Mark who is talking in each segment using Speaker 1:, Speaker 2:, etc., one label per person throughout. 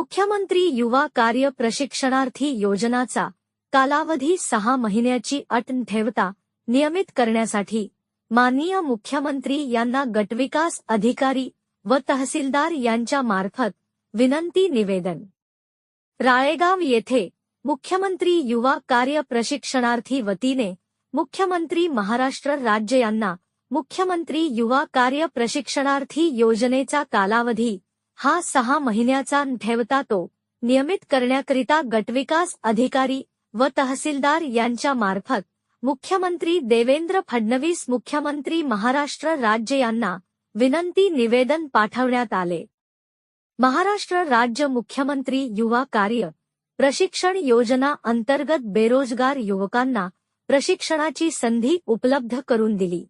Speaker 1: मुख्यमंत्री युवा कार्य प्रशिक्षणार्थी योजनाचा कालावधी सहा महिन्याची अट ठेवता नियमित करण्यासाठी माननीय मुख्यमंत्री यांना गटविकास अधिकारी व तहसीलदार यांच्या मार्फत विनंती निवेदन. राळेगाव येथे मुख्यमंत्री युवा कार्य प्रशिक्षणार्थी वतीने मुख्यमंत्री महाराष्ट्र राज्य यांना मुख्यमंत्री युवा कार्य प्रशिक्षणार्थी योजनेचा कालावधी हा सहा महिन्याचा ठेवता तो. नियमित करण्याकरिता गटविकास अधिकारी व तहसीलदार यांच्या मार्फत मुख्यमंत्री देवेंद्र फडणवीस मुख्यमंत्री महाराष्ट्र राज्य यांना विनंती निवेदन पाठवण्यात आले. महाराष्ट्र राज्य मुख्यमंत्री युवा कार्य प्रशिक्षण योजना अंतर्गत बेरोजगार युवकांना प्रशिक्षणाची संधी उपलब्ध करून दिली.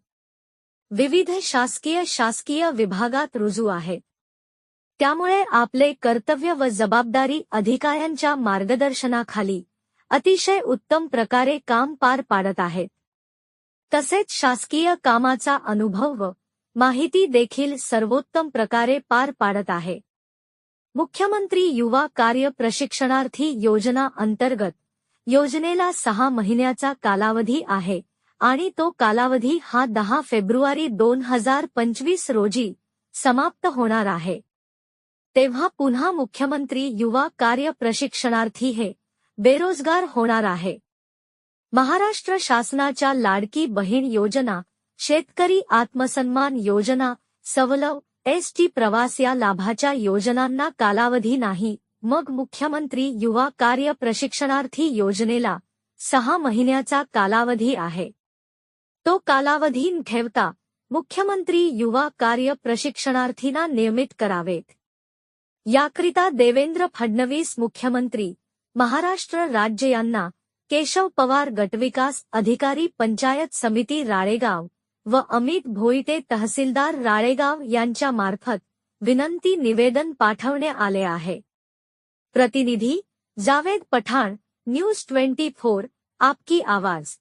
Speaker 1: विविध शासकीय शासकीय विभागात रुजू आहेत त्यामुळे आपले कर्तव्य व जबाबदारी अधिकाऱ्यांच्या मार्गदर्शनाखाली अतिशय उत्तम प्रकारे काम पार पाडत आहेत. तसेच शासकीय कामाचा अनुभव व माहिती देखील सर्वोत्तम प्रकारे पार पाडत आहे. मुख्यमंत्री युवा कार्य प्रशिक्षणार्थी योजना अंतर्गत योजनेला सहा महिन्याचा कालावधी आहे आणि तो कालावधी हा दहा फेब्रुवारी दोन हजार पंचवीस रोजी समाप्त होणार आहे. तेव्हा पुन्हा मुख्यमंत्री युवा कार्य प्रशिक्षणार्थी हे बेरोजगार होणार आहे. महाराष्ट्र शासनाच्या लाडकी बहीण योजना शेतकरी आत्मसन्मान योजना सवलव एसटी प्रवास या लाभाच्या योजनांना कालावधी नाही. मग मुख्यमंत्री युवा कार्य प्रशिक्षणार्थी योजनेला सहा महिन्याचा कालावधी आहे. तो कालावधी ठेवता मुख्यमंत्री युवा कार्य प्रशिक्षणार्थींना नियमित करावेत. याकरिता देवेंद्र फडणवीस मुख्यमंत्री महाराष्ट्र राज्य यांना केशव पवार गटविकास अधिकारी पंचायत समिती राळेगाव व अमित भोईटे तहसीलदार राळेगाव यांच्या मार्फत विनंती निवेदन पाठवणे आले आहे. प्रतिनिधी Javed Pathan news twenty four आपकी आवाज.